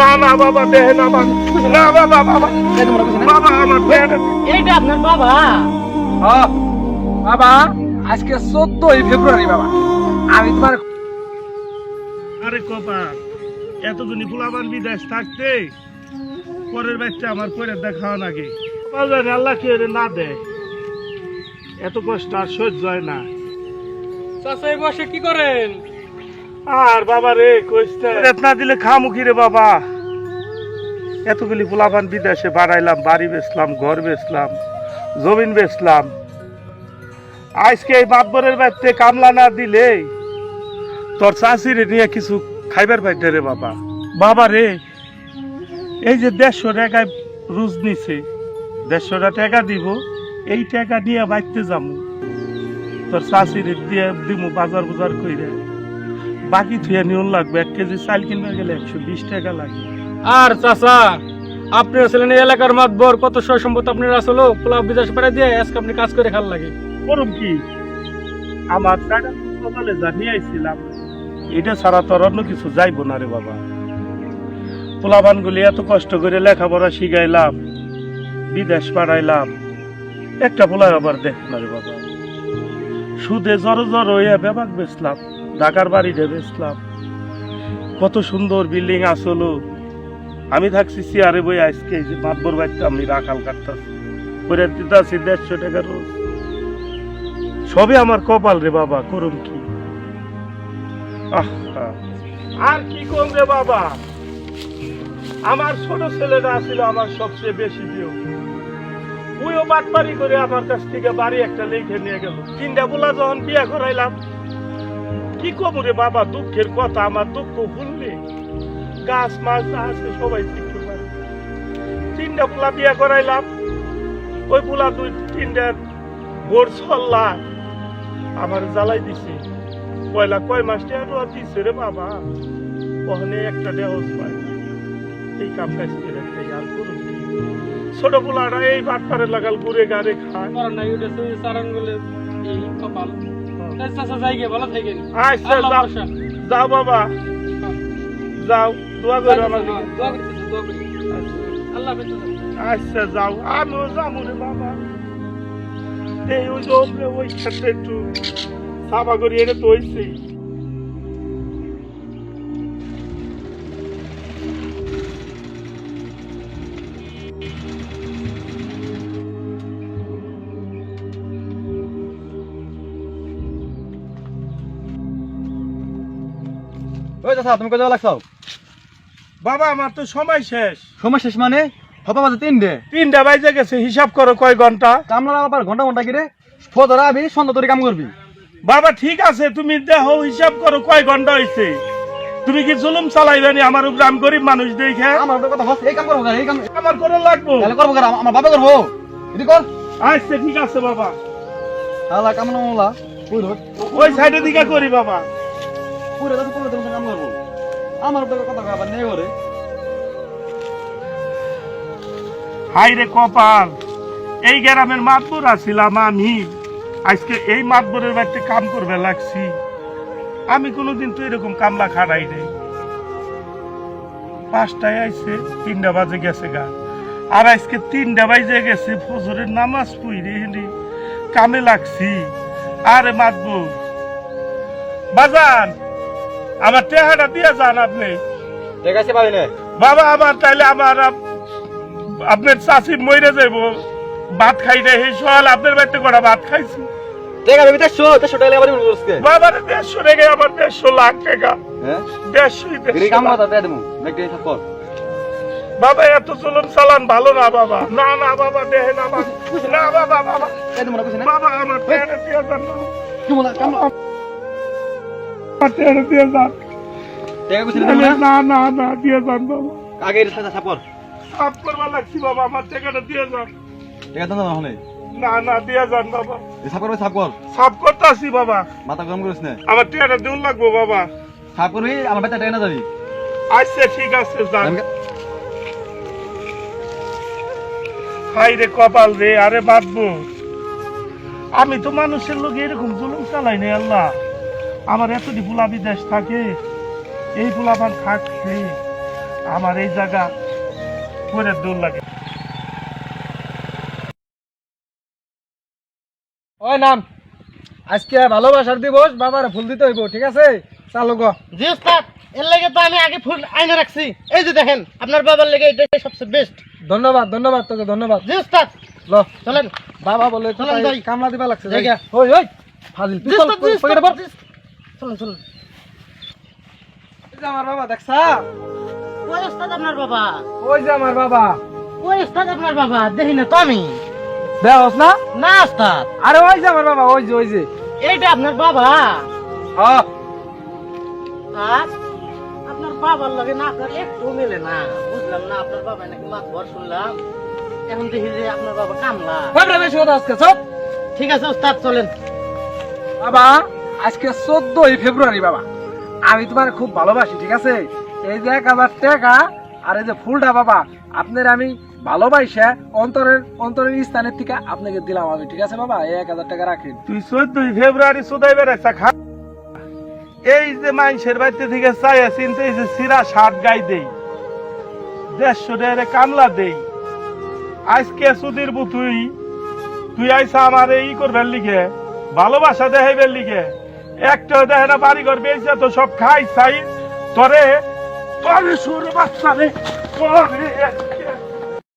না না বাবা দেহে না বাবা না বাবা বাবা এই তোমরা বুঝছ না? বাবা আমার দেহে এইটা আপনার বাবা? হ্যাঁ। বাবা আজকে চোদ্দই ফেব্রুয়ারি বাবা। আমি তোমার আরে কপা এতদিনই ফুলাবান বিদেশ থাকতে পরের বাচ্চা আমার পরে দেখাও নাকি কপাল আল্লাহ কে রে না দে এত কষ্ট আর সহ্য হয় না। চাচা বসে কি করেন? আর বাবা রে কইতে না দিলে খামুখি রে বাবা। এতগুলি ফুলাবান বিদেশে বাড়াইলাম বাড়ি বেচলাম, ঘর বেচলাম, জমিন বেচলাম। আজকে এই মাতবরের বাড়িতে কামলা না দিলে তোর চাষিরে নিয়ে কিছু খাইবার পাইতে রে বাবা। বাবা রে, এই যে দেড়শো টাকায় রুজ নিছে দেড়শোটা টাকা দিব, এই টাকা নিয়ে বাইতে যাব তোর চাষিরে দিয়ে দিমু বাজার বাজার কইরে। বাকি থুয়ে নিয়ন লাগবে, এক কেজি চাল কিনবে গেলে একশো বিশ টাকা লাগে। আর চাচা, আপনি ছিলেন এলাকার মাতবর, কত সয় সম্পদ আপনার আসলো পোলা বিদেশ পাড়ায় দিয়ে আজকে আপনি কাজ করে খাল লাগে। করুম কি? আমার টাকা সকালে জানিয়ে আইছিলাম, এটা ছাড়া তোর অন্য কিছু যাইবো না রে বাবা। পোলাবানগুলি এত কষ্ট করে লেখাপড়া শিখাইলাম, বিদেশ পাঠাইলাম একটা পোলায় আবার দেখ না রে বাবা। সুদে জড়ো জড়ো হইয়া বেবাক বেচলাম, ঢাকার বাড়িতে বেচলাম। কত সুন্দর বিল্ডিং আসলো আমি থাকছি চেয়ারে বই আজকে এই যে মাতবর বাড়িতে আমি রাখাল কাটতাছি। করে দিতাছি দেড়শো টাকা রোজ। আমার কপাল রে বাবা, করুন কি। আর কি কম রে বাবা? আমার ছোট ছেলেটা ছিল আমার সবচেয়ে বেশি প্রিয়। ওইও বাটপারি করে আমার কাছ থেকে বাড়ি একটা লিখে নিয়ে গেল। তিনটা বলা যখন বিয়ে করাইলাম, কি কম রে বাবা, দুঃখের কথা, আমার দুঃখ ভুললে গাছ মাছ আছে সবাই শিখতে পারে তিনটা পোলা বিয়ে করাইলাম। ওই পোলা দুই তিনটা ভোর ছল্লা আমার জ্বালাই দিছে। পয়লা কয় মাস টাকা দিছে রে বাবা। ওখানে একটা দেহজ পায়। এই কাম কাজ করে আর করুন। ছোট পোলাটা এই বাটপারে লাগাল ঘুরে গাড়ে খায়। ভালো থাকেন। আচ্ছা আল্লাহ যাও। বাবা। যাও। দোয়া করে আমার হ্যাঁ, দোয়া করি চাচা, দোয়া করি। আল্লাহ হাফেজ চাচা। আচ্ছা যাও আমিও যাব রে বাবা এই ওই যে ওপরে ওই ক্ষেত্রে একটু সাফা করি এটা তো হইছেই ওই চাচা তুমি কোথাও লাগছো? বাবা আমার তো সময় শেষ। সময় শেষ মানে? হবা বাজে তিনটে। তিনটা বাজে গেছে হিসাব করো কয় ঘণ্টা। কামলা আবার ঘণ্টা ঘণ্টা কিরে? ফদরা আবি সন্ধ্যা তোর কাম করবি। বাবা ঠিক আছে তুমি দেহ হিসাব করো কয় ঘণ্টা হয়েছে তুমি কি জুলুম চালাইবেনি? আমার উপরে আমি গরিব মানুষ দেখে। আমার কথা হচ্ছে এই কাম করব? এই কাম আমার করে লাগবো। তাহলে করব? আমার বাবা করব এটি কর। আচ্ছা ঠিক আছে বাবা। আল্লাহ কামনা মোলা ওই সাইডের দিকে করি বাবা। পুরো কাম করব। হাই রে কপাল, এই গ্রামের মাতবর আছিলাম আমি। আজকে এই মাতবরের বাড়িতে কাম করবে লাগছি। আমি কোনোদিন তো এরকম কামলা খাড়াই নাই। পাঁচটায় আইছে, তিনটা বাজে গেছে গা। আর আজকে তিনটা বাজে গেছে, ফজরের নামাজ পড়ে হেলি কামে লাগছি। আরে মাতবর, বাজান। আমার টেহাটা দিয়ে যান আপনি। ঠিক আছে না। বাবা আমার তাইলে আমার আপনার চাষি মরে যাইব। ভাত খাই নাই সেই সকাল আপনার বাড়িতে করা ভাত খাইছি। দেড়শো টাকা আমার দেড়শো লাখ টাকা। হ্যাঁ? দেড়শো বাবা এত চলন চালান ভালো না বাবা। না না বাবা না না বাবা বাবা। না। বাবা আমার দিয়ে যান। না। না না দিয়ে যান বাবা। আগে সাপর সাফ করবার লাগছি বাবা আমার টাকাটা দিয়ে যান। আছে না হলে না না দিয়ে যান বাবা। সাপ করবে সাপ কর। সাফ করতে আসি বাবা। মাথা গরম করিস না। আমার টেহাটা দিন লাগবো বাবা। সাপ করবি আমার বাচ্চা টাকা না যাবি? আচ্ছা ঠিক আছে যান। আমি- হাই রে কপাল রে আরে বাঁধবো আমি তো মানুষের লোক এরকম জুলুম চালাই নাই আল্লাহ। আমার এতটি পোলা বিদেশ থাকে এই পোলাপান থাকছে আমার এই জায়গা পরে দূর লাগে। ওই নাম আজকে ভালোবাসার দিবস বাবার ফুল দিতে হইব ঠিক আছে? চালু গো। জি উস্তাদ এর লাগে তো আমি আগে ফুল আইনা রাখছি। এই যে দেখেন আপনার বাবার লেগে এটাই সবচেয়ে বেস্ট ধন্যবাদ ধন্যবাদ তোকে ধন্যবাদ। জি উস্তাদ ল। চলেন। বাবা বলে চলেন ভাই। কামলা দিবা লাগছে ওই ওই ফাজিল ওই যে আমার বাবা দেখছা? ওই উস্তাদ আপনার বাবা? ওই যে আমার বাবা। ওই উস্তাদ আপনার বাবা? দেখি না তো আমি। দেওস না? না উস্তাদ আরে ওই যে আমার বাবা ওই যে ওই যে। এইটা আপনার বাবা? হ্যাঁ আপনার বাবার লগে না আপনার একটু মেলে না। বুঝলাম না আপনার বাবা নাকি মাছ ভর শুনলাম। এখন দেখি যে আপনার বাবা কামলা। বেশি কথা আজকে সব ঠিক আছে উস্তাদ চলেন। বাবা। আজকে চোদ্দই ফেব্রুয়ারি, বাবা। আমি তোমার খুব ভালোবাসি, ঠিক আছে? এই যে এক হাজার টাকা আর এই যে ফুলটা, বাবা, আপনার আমি ভালোবাসা অন্তরের অন্তরের স্থানের থেকে আপনাকে দিলাম আমি, ঠিক আছে, বাবা? এক হাজার টাকা রাখেন। তুই চোদ্দই ফেব্রুয়ারি সুদাই বেড়াইছা, খা। এই যে মানুষের বাড়িতে থেকে চাই চিনতে এই যে সিরা শার্ট গাই দেই, দেড়শো টাকা কামলা দেই। আজকে সুদির তুই তুই আইসা আমার এই করবার লিখে ভালোবাসা দেখাইবার লিখে একটা দেখে না বাড়ি ঘর বেঁচে তো সব খাই, সাই। তরে তরে সুর বাচ্চা রে তরে।